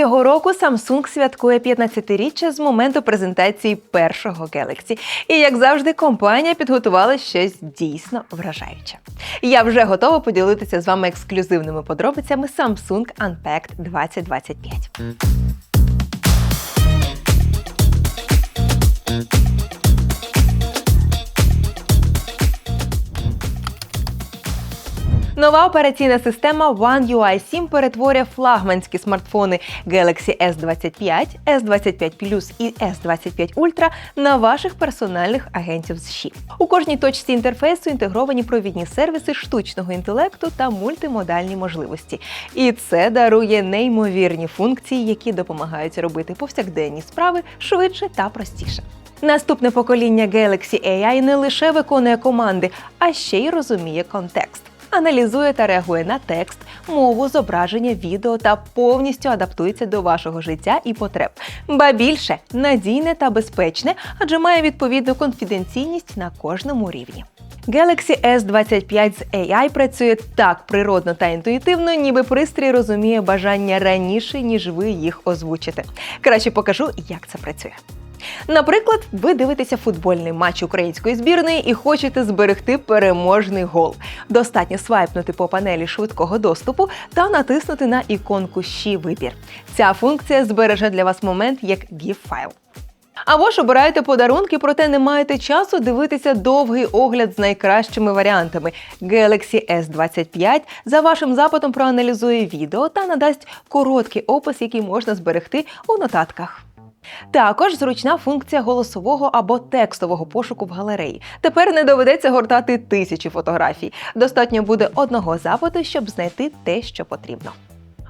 Цього року Samsung святкує 15-річчя з моменту презентації першого Galaxy. І як завжди, компанія підготувала щось дійсно вражаюче. Я вже готова поділитися з вами ексклюзивними подробицями Samsung Unpacked 2025. Нова операційна система One UI 7 перетворює флагманські смартфони Galaxy S25, S25 Plus і S25 Ultra на ваших персональних агентів з ЩІ. У кожній точці інтерфейсу інтегровані провідні сервіси штучного інтелекту та мультимодальні можливості. І це дарує неймовірні функції, які допомагають робити повсякденні справи швидше та простіше. Наступне покоління Galaxy AI не лише виконує команди, а ще й розуміє контекст. Аналізує та реагує на текст, мову, зображення, відео та повністю адаптується до вашого життя і потреб. Ба більше надійне та безпечне, адже має відповідну конфіденційність на кожному рівні. Galaxy S25 з AI працює так природно та інтуїтивно, ніби пристрій розуміє бажання раніше, ніж ви їх озвучите. Краще покажу, як це працює. Наприклад, ви дивитеся футбольний матч української збірної і хочете зберегти переможний гол. Достатньо свайпнути по панелі швидкого доступу та натиснути на іконку «Щі вибір. Ця функція збереже для вас момент як GIF-файл. Або ж обираєте подарунки, проте не маєте часу дивитися довгий огляд з найкращими варіантами. Galaxy S25 за вашим запитом проаналізує відео та надасть короткий опис, який можна зберегти у нотатках. Також зручна функція голосового або текстового пошуку в галереї. Тепер не доведеться гортати тисячі фотографій. Достатньо буде одного запиту, щоб знайти те, що потрібно.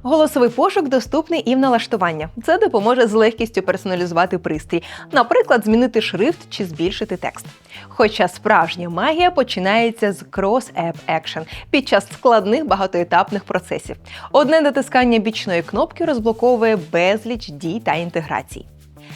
Голосовий пошук доступний і в налаштування. Це допоможе з легкістю персоналізувати пристрій, наприклад, змінити шрифт чи збільшити текст. Хоча справжня магія починається з Cross-App Action під час складних багатоетапних процесів. Одне натискання бічної кнопки розблоковує безліч дій та інтеграцій.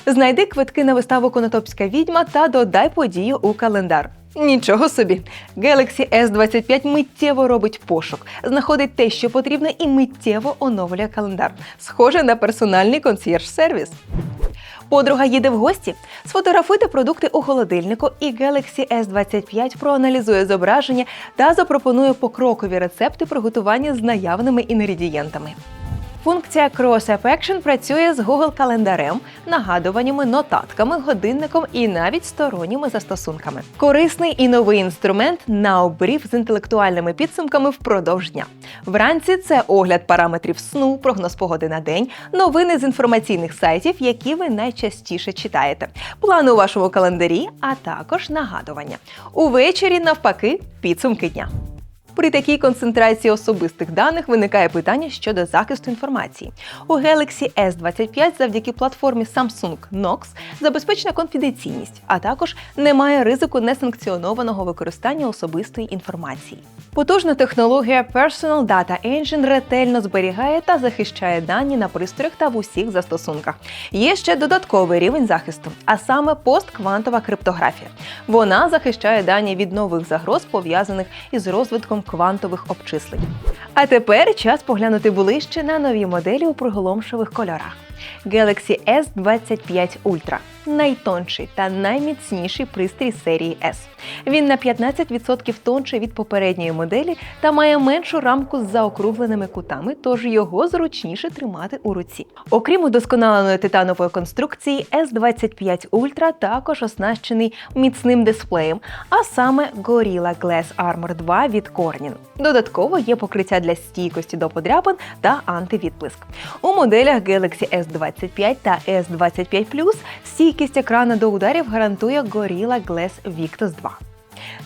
Знайди квитки на виставу Конотопська відьма та додай подію у календар. Нічого собі, Galaxy S25 миттєво робить пошук, знаходить те, що потрібно, і миттєво оновлює календар. Схоже на персональний консьєрж-сервіс. Подруга їде в гості. Сфотографуйте продукти у холодильнику, і Galaxy S25 проаналізує зображення та запропонує покрокові рецепти приготування з наявними інгредієнтами. Функція Cross App працює з Google календарем, нагадуваннями, нотатками, годинником і навіть сторонніми застосунками. Корисний і новий інструмент на обрів з інтелектуальними підсумками впродовж дня. Вранці це огляд параметрів сну, прогноз погоди на день, новини з інформаційних сайтів, які ви найчастіше читаєте, плани у вашому календарі, а також нагадування. Увечері, навпаки, підсумки дня. При такій концентрації особистих даних виникає питання щодо захисту інформації. У Galaxy S25 завдяки платформі Samsung Knox забезпечена конфіденційність, а також немає ризику несанкціонованого використання особистої інформації. Потужна технологія Personal Data Engine ретельно зберігає та захищає дані на пристроях та в усіх застосунках. Є ще додатковий рівень захисту, а саме постквантова криптографія. Вона захищає дані від нових загроз, пов'язаних із розвитком квантових обчислень. А тепер час поглянути ближче на нові моделі у приголомшових кольорах. Galaxy S25 Ultra найтонший та найміцніший пристрій серії S. Він на 15% тонший від попередньої моделі та має меншу рамку з заокругленими кутами, тож його зручніше тримати у руці. Окрім удосконаленої титанової конструкції, S25 Ultra також оснащений міцним дисплеєм, а саме Gorilla Glass Armor 2 від Corning. Додатково є покриття для стійкості до подряпин та антивідблиск. У моделях Galaxy S25 та S25 Plus стійкість екрана до ударів гарантує Gorilla Glass Victus 2.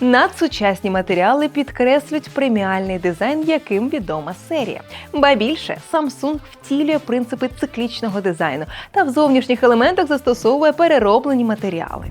Надсучасні матеріали підкреслюють преміальний дизайн, яким відома серія. Ба більше Samsung втілює принципи циклічного дизайну та в зовнішніх елементах застосовує перероблені матеріали.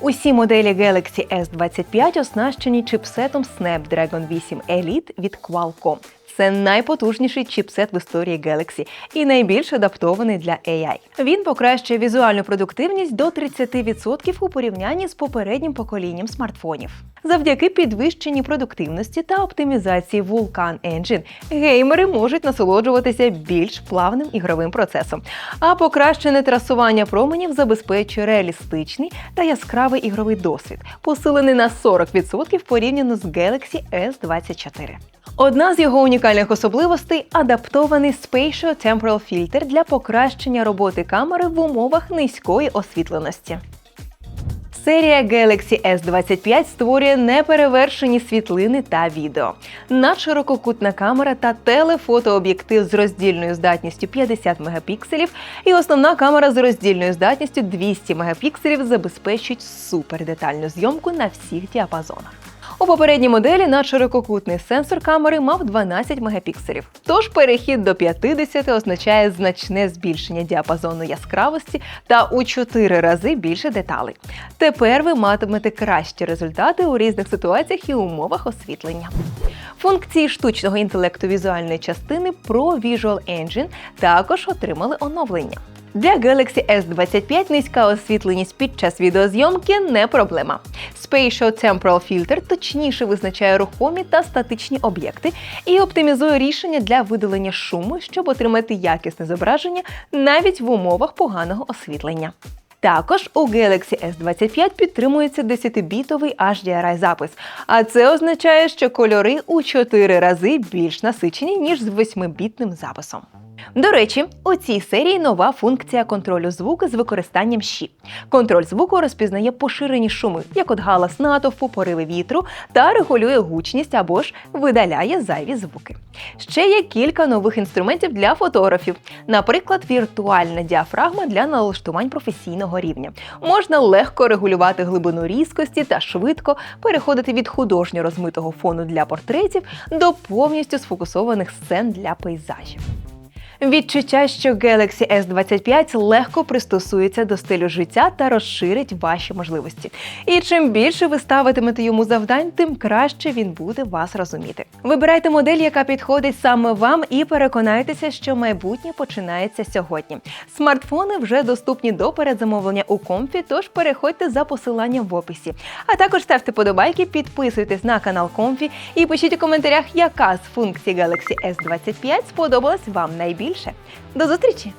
Усі моделі Galaxy S25 оснащені чипсетом Snapdragon 8 Elite від Qualcomm. Це найпотужніший чіпсет в історії Galaxy і найбільш адаптований для AI. Він покращує візуальну продуктивність до 30% у порівнянні з попереднім поколінням смартфонів. Завдяки підвищеній продуктивності та оптимізації Vulkan Engine геймери можуть насолоджуватися більш плавним ігровим процесом. А покращене трасування променів забезпечує реалістичний та яскравий ігровий досвід, посилений на 40% порівняно з Galaxy S24. Одна з його унікальних особливостей адаптований Spatial Temporal Filter для покращення роботи камери в умовах низької освітленості. Серія Galaxy S25 створює неперевершені світлини та відео. Надширококутна камера та телефотооб'єктив з роздільною здатністю 50 мегапікселів і основна камера з роздільною здатністю 200 мегапікселів забезпечують супердетальну зйомку на всіх діапазонах. У попередній моделі надширококутний сенсор камери мав 12 мегапікселів. Тож перехід до 50 означає значне збільшення діапазону яскравості та у 4 рази більше деталей. Тепер ви матимете кращі результати у різних ситуаціях і умовах освітлення. Функції штучного інтелекту візуальної частини Pro Visual Engine також отримали оновлення. Для Galaxy S25 низька освітленість під час відеозйомки не проблема. Spatial Temporal Filter точніше визначає рухомі та статичні об'єкти і оптимізує рішення для видалення шуму, щоб отримати якісне зображення навіть в умовах поганого освітлення. Також у Galaxy S25 підтримується 10-бітовий HDRI запис, а це означає, що кольори у 4 рази більш насичені, ніж з 8-бітним записом. До речі, у цій серії нова функція контролю звуку з використанням щі. Контроль звуку розпізнає поширені шуми, як от галас натовпу, пориви вітру, та регулює гучність або ж видаляє зайві звуки. Ще є кілька нових інструментів для фотографів, наприклад, віртуальна діафрагма для налаштувань професійного рівня. Можна легко регулювати глибину різкості та швидко переходити від художньо розмитого фону для портретів до повністю сфокусованих сцен для пейзажів. Відчуття, що Galaxy S25 легко пристосується до стилю життя та розширить ваші можливості. І чим більше ви ставитимете йому завдань, тим краще він буде вас розуміти. Вибирайте модель, яка підходить саме вам, і переконайтеся, що майбутнє починається сьогодні. Смартфони вже доступні до передзамовлення у комфі, тож переходьте за посиланням в описі. А також ставте подобайки, підписуйтесь на канал Комфі і пишіть у коментарях, яка з функцій Galaxy S25 сподобалась вам найбільше. До зустрічі!